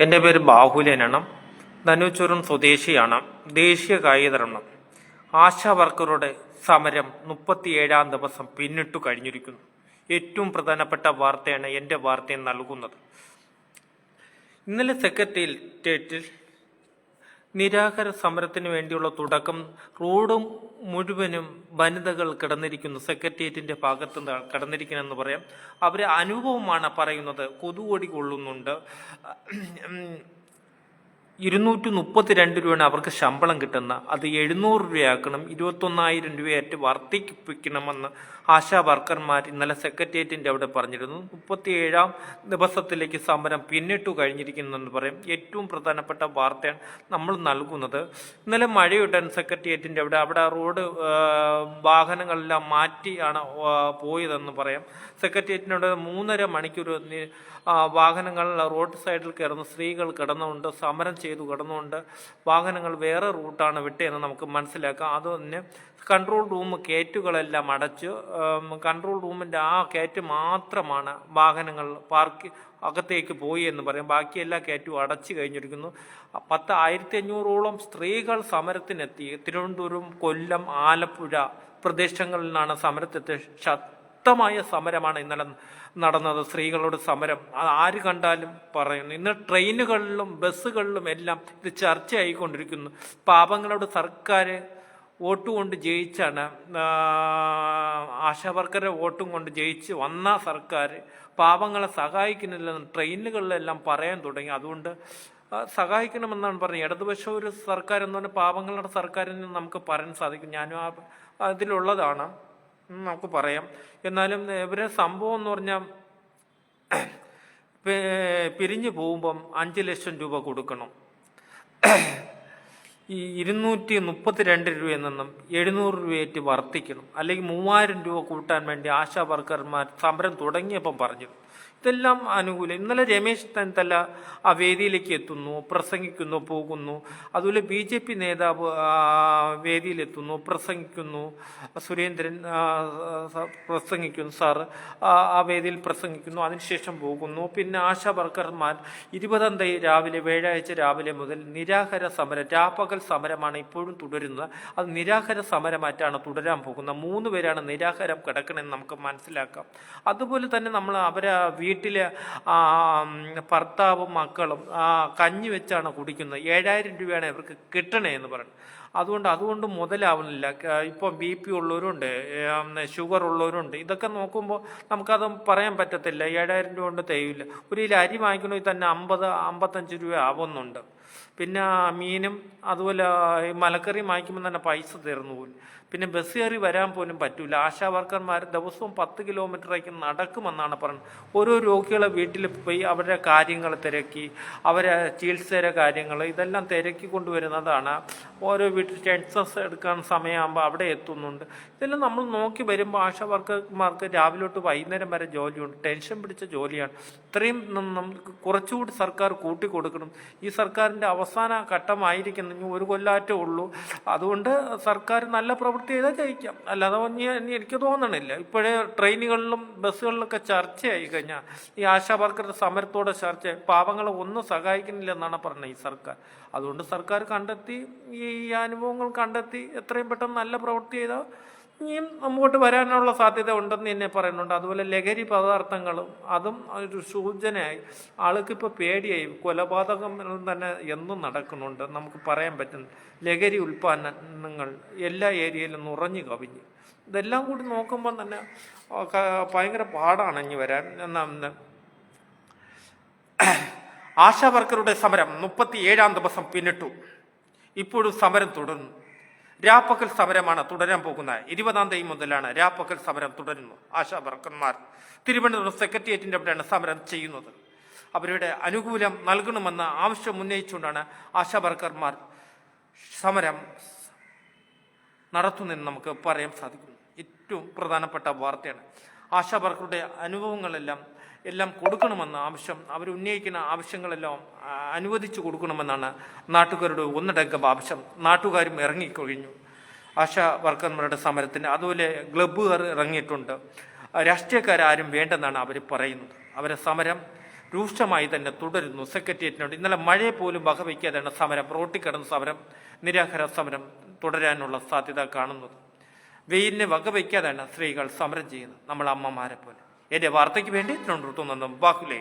എന്റെ പേര് ബാഹുലേനാണ്. ധനുച്ചൂരൻ സ്വദേശിയാണ്. ദേശീയ കായികതരണം ആശാ വർക്കറുടെ സമരം മുപ്പത്തിയേഴാം ദിവസം പിന്നിട്ടു കഴിഞ്ഞിരിക്കുന്നു. ഏറ്റവും പ്രധാനപ്പെട്ട വാർത്തയാണ് എന്റെ വാർത്തയെ നൽകുന്നത്. ഇന്നലെ സെക്രട്ടേറിയറ്റിൽ നിരാഹാര സമരത്തിന് വേണ്ടിയുള്ള തുടക്കം റോഡും മുഴുവനും വനിതകൾ കിടന്നിരിക്കുന്നു. സെക്രട്ടേറിയറ്റിന്റെ ഭാഗത്ത് കിടന്നിരിക്കണമെന്ന് പറയാം. അവരെ അനുഭവമാണ് പറയുന്നത്. കൊതുകൊടി കൊള്ളുന്നുണ്ട്. ഇരുന്നൂറ്റി മുപ്പത്തിരണ്ട് രൂപയാണ് അവർക്ക് ശമ്പളം കിട്ടുന്ന. അത് എഴുന്നൂറ് രൂപയാക്കണം. ഇരുപത്തൊന്നായിരം രൂപയായിട്ട് വർദ്ധിപ്പിക്കണമെന്ന് ആശാ വർക്കർമാർ ഇന്നലെ സെക്രട്ടേറിയറ്റിന്റെ അവിടെ പറഞ്ഞിരുന്നു. മുപ്പത്തിയേഴാം ദിവസത്തിലേക്ക് സമരം പിന്നിട്ടു കഴിഞ്ഞിരിക്കുന്നെന്ന് പറയും. ഏറ്റവും പ്രധാനപ്പെട്ട വാർത്തയാണ് നമ്മൾ നൽകുന്നത്. ഇന്നലെ മഴയുടൻ സെക്രട്ടേറിയറ്റിന്റെ അവിടെ. അവിടെ റോഡ് വാഹനങ്ങളെല്ലാം മാറ്റിയാണ് പോയതെന്ന് പറയാം. സെക്രട്ടേറിയറ്റിനോട് മൂന്നര മണിക്കൂർ വാഹനങ്ങൾ റോഡ് സൈഡിൽ കിടന്ന് സ്ത്രീകൾ കിടന്നുകൊണ്ട് സമരം ചെയ്തു കിടന്നുകൊണ്ട് വാഹനങ്ങൾ വേറെ റൂട്ടാണ് വിട്ടതെന്ന് നമുക്ക് മനസ്സിലാക്കാം. അത് തന്നെ കൺട്രോൾ റൂം ഗേറ്റുകളെല്ലാം അടച്ച് കൺട്രോൾ റൂമിന്റെ ആ കയറ്റ് മാത്രമാണ് വാഹനങ്ങൾ പാർക്ക് അകത്തേക്ക് പോയി എന്ന് പറയും. ബാക്കി എല്ലാ കയറ്റും അടച്ചു കഴിഞ്ഞിരിക്കുന്നു. പത്ത് ആയിരത്തി അഞ്ഞൂറോളം സ്ത്രീകൾ സമരത്തിനെത്തി. തിരുവനന്തപുരം കൊല്ലം ആലപ്പുഴ പ്രദേശങ്ങളിൽ നിന്നാണ് സമരത്തെത്തി. ശക്തമായ സമരമാണ് ഇന്നലെ നടന്നത് സ്ത്രീകളുടെ സമരം. അത് ആര് കണ്ടാലും പറയുന്നു. ഇന്ന് ട്രെയിനുകളിലും ബസ്സുകളിലും എല്ലാം ഇത് ചർച്ചയായിക്കൊണ്ടിരിക്കുന്നു. പാപങ്ങളോട് സർക്കാർ വോട്ട് കൊണ്ട് ജയിച്ചാണ്. ആ, ആശാവർക്കറെ വോട്ടും കൊണ്ട് ജയിച്ച് വന്ന സർക്കാർ പാവങ്ങളെ സഹായിക്കുന്നില്ലെന്ന് ട്രെയിനുകളിലെല്ലാം പറയാൻ തുടങ്ങി. അതുകൊണ്ട് സഹായിക്കണമെന്നാണ് പറഞ്ഞത്. ഇടതുപക്ഷ ഒരു സർക്കാർ എന്ന് പറഞ്ഞാൽ പാവങ്ങളുടെ സർക്കാരിന് നമുക്ക് പറയാൻ സാധിക്കും. ഞാനും ആ അതിലുള്ളതാണ്. നമുക്ക് പറയാം. എന്നാലും ഇവരെ സംഭവം എന്ന് പറഞ്ഞാൽ പിരിഞ്ഞു പോകുമ്പം അഞ്ച് ലക്ഷം രൂപ കൊടുക്കണം. ഈ ഇരുന്നൂറ്റി മുപ്പത്തിരണ്ട് രൂപയിൽ നിന്നും എഴുന്നൂറ് രൂപയായിട്ട് വർദ്ധിക്കണം അല്ലെങ്കിൽ മൂവായിരം രൂപ കൂട്ടാൻ വേണ്ടി ആശാ വർക്കർമാർ സമരം തുടങ്ങിയപ്പം പറഞ്ഞു. ഇതെല്ലാം അനുകൂലം ഇന്നലെ രമേശ് ചെന്നിത്തല ആ വേദിയിലേക്ക് എത്തുന്നു പ്രസംഗിക്കുന്നു പോകുന്നു. അതുപോലെ ബി ജെ പി നേതാവ് വേദിയിലെത്തുന്നു പ്രസംഗിക്കുന്നു. സുരേന്ദ്രൻ പ്രസംഗിക്കുന്നു സാറ് ആ വേദിയിൽ പ്രസംഗിക്കുന്നു അതിനുശേഷം പോകുന്നു. പിന്നെ ആശാ വർക്കർമാർ ഇരുപതാം തീയതി രാവിലെ വ്യാഴാഴ്ച രാവിലെ മുതൽ നിരാഹാര സമരം രാപ്പകൽ സമരമാണ് ഇപ്പോഴും തുടരുന്നത്. അത് നിരാഹാര സമരമായിട്ടാണ് തുടരാൻ പോകുന്നത്. മൂന്ന് പേരാണ് നിരാഹാരം കിടക്കണമെന്ന് നമുക്ക് മനസ്സിലാക്കാം. അതുപോലെ തന്നെ നമ്മൾ അവരെ വീട്ടിലെ ഭർത്താവും മക്കളും കഞ്ഞി വെച്ചാണ് കുടിക്കുന്നത്. ഏഴായിരം രൂപയാണ് ഇവർക്ക് കിട്ടണേ എന്ന് പറയുന്നത് അതുകൊണ്ട് അതുകൊണ്ട് മുതലാവുന്നില്ല. ഇപ്പം ബി പി ഉള്ളവരുണ്ട് ഷുഗർ ഉള്ളവരുണ്ട്. ഇതൊക്കെ നോക്കുമ്പോൾ നമുക്കത് പറയാൻ പറ്റത്തില്ല. ഏഴായിരം രൂപ കൊണ്ട് തേയില്ല ഒരു അരി വാങ്ങിക്കണമെങ്കിൽ തന്നെ അമ്പത് അമ്പത്തഞ്ച് രൂപ ആവുന്നുണ്ട്. പിന്നെ മീനും അതുപോലെ മലക്കറി വാങ്ങിക്കുമ്പോൾ തന്നെ പൈസ തീർന്നു പോലും. പിന്നെ ബസ് കയറി വരാൻ പോലും പറ്റില്ല ആശാ വർക്കർമാർ ദിവസവും പത്ത് കിലോമീറ്ററേക്ക് നടക്കുമെന്നാണ് പറയുന്നത് ഓരോ രോഗികളെ വീട്ടിൽ പോയി അവരുടെ കാര്യങ്ങൾ തിരക്കി അവരെ ചികിത്സയുടെ കാര്യങ്ങൾ ഇതെല്ലാം തിരക്കി കൊണ്ടുവരുന്നതാണ്. ഓരോ വീട്ടിൽ ടെൻസസ് എടുക്കാൻ സമയമാകുമ്പോൾ അവിടെ എത്തുന്നുണ്ട്. ഇതെല്ലാം നമ്മൾ നോക്കി വരുമ്പോൾ ആശാ വർക്കർമാർക്ക് രാവിലെ തൊട്ട് വൈകുന്നേരം വരെ ജോലിയുണ്ട്. ടെൻഷൻ പിടിച്ച ജോലിയാണ്. ഇത്രയും നമുക്ക് കുറച്ചുകൂടി സർക്കാർ കൂട്ടിക്കൊടുക്കണം. ഈ സർക്കാരിന്റെ അവസാന ഘട്ടമായിരിക്കുന്നു. ഇനി ഒരു കൊല്ലാറ്റേ ഉള്ളൂ. അതുകൊണ്ട് സർക്കാർ നല്ല പ്രവൃത്തി ചെയ്താൽ ജയിക്കാം. അല്ലാതെ എനിക്ക് തോന്നണില്ല. ഇപ്പോഴേ ട്രെയിനുകളിലും ബസ്സുകളിലൊക്കെ ചർച്ചയായി കഴിഞ്ഞാൽ ഈ ആശാ വർക്കറുടെ സമരത്തോടെ ചർച്ച പാവങ്ങളെ ഒന്നും സഹായിക്കുന്നില്ല എന്നാണ് പറഞ്ഞത് ഈ സർക്കാർ. അതുകൊണ്ട് സർക്കാർ കണ്ടെത്തി ഈ അനുഭവങ്ങൾ കണ്ടെത്തി എത്രയും പെട്ടെന്ന് നല്ല പ്രവൃത്തി ചെയ്താൽ ഇനിയും അങ്ങോട്ട് വരാനുള്ള സാധ്യത ഉണ്ടെന്ന് തന്നെ പറയുന്നുണ്ട്. അതുപോലെ ലഹരി പദാർത്ഥങ്ങളും അതും ഒരു സൂചനയായി. ആൾക്ക് ഇപ്പോൾ പേടിയായി. കൊലപാതകം തന്നെ എന്നും നടക്കുന്നുണ്ട്. നമുക്ക് പറയാൻ പറ്റുന്നു ലഹരി ഉൽപ്പന്നങ്ങൾ എല്ലാ ഏരിയയിലും നിറഞ്ഞു കവിഞ്ഞു. ഇതെല്ലാം കൂടി നോക്കുമ്പോൾ തന്നെ ഭയങ്കര പാടാണ് ഇനി വരാൻ. എന്നാ ആശാ വർക്കറുടെ സമരം മുപ്പത്തി ഏഴാം ദിവസം പിന്നിട്ടു. ഇപ്പോഴും സമരം തുടരുന്നു രാപ്പകൽ സമരമാണ് തുടരാൻ പോകുന്നത്. ഇരുപതാം തീയതി മുതലാണ് രാപ്പകൽ സമരം തുടരുന്നു ആശാ വർക്കർമാർ തിരുവനന്തപുരം സെക്രട്ടേറിയറ്റിന്റെ അവിടെയാണ് സമരം ചെയ്യുന്നത്. അവരുടെ അനുകൂലം നൽകണമെന്ന ആവശ്യം ഉന്നയിച്ചുകൊണ്ടാണ് ആശാ വർക്കർമാർ സമരം നടത്തുന്നതെന്ന് നമുക്ക് പറയാൻ സാധിക്കുന്നു. ഏറ്റവും പ്രധാനപ്പെട്ട വാർത്തയാണ് ആശാ വർക്കറുടെ അനുഭവങ്ങളെല്ലാം എല്ലാം കൊടുക്കണമെന്ന ആവശ്യം അവർ ഉന്നയിക്കുന്ന ആവശ്യങ്ങളെല്ലാം അനുവദിച്ചു കൊടുക്കണമെന്നാണ് നാട്ടുകാരുടെ ഒന്നടങ്കം ആവശ്യം. നാട്ടുകാരും ഇറങ്ങിക്കഴിഞ്ഞു. ആശാ വർക്കർമാരുടെ സമരത്തിന് അതുപോലെ ക്ലബ്ബുകാർ ഇറങ്ങിയിട്ടുണ്ട്. രാഷ്ട്രീയക്കാരും വേണ്ടെന്നാണ് അവർ പറയുന്നത്. അവരെ സമരം രൂക്ഷമായി തന്നെ തുടരുന്നു. സെക്രട്ടേറിയറ്റിനോട് ഇന്നലെ മഴയെ പോലും വകവയ്ക്കാതെയാണ് സമരം റോട്ടിൽ കിടന്ന സമരം നിരാഹാര സമരം തുടരാനുള്ള സാധ്യത കാണുന്നത്. വെയിലിനെ വകവയ്ക്കാതെയാണ് സ്ത്രീകൾ സമരം ചെയ്യുന്നത്. നമ്മൾ അമ്മമാരെ പോലെ എന്റെ വാർത്തയ്ക്ക് വേണ്ടി തിരുവനന്തപുരത്തു നിന്നും ബാഹുലേ.